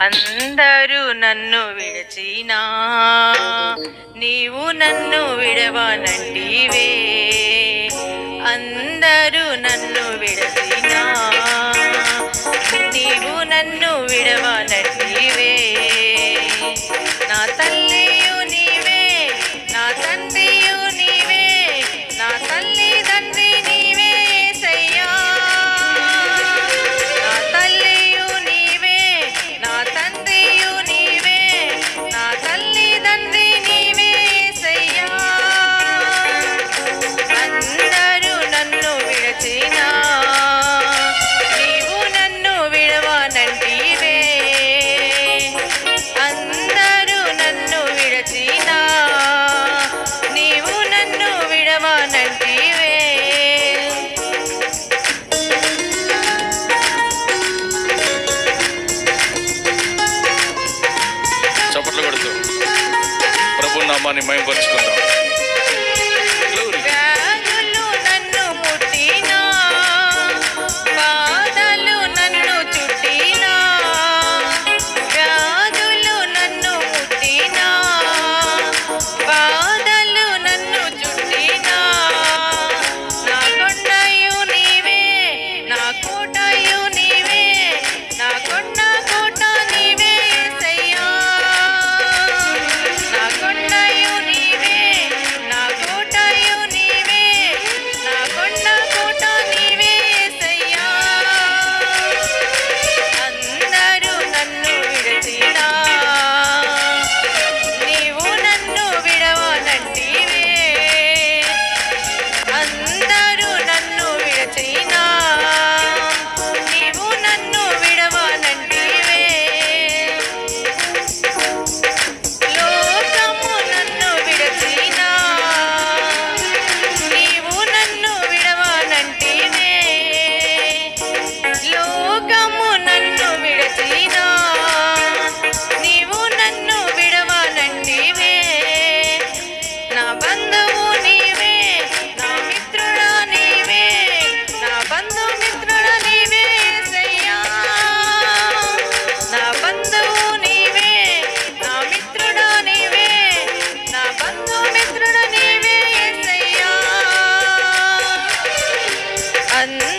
అందరూ నన్ను విడచినా నీవు నన్ను విడవనంటివే. అందరూ నన్ను విడచి నామాన్ని మయంపరుచుకుందాం one.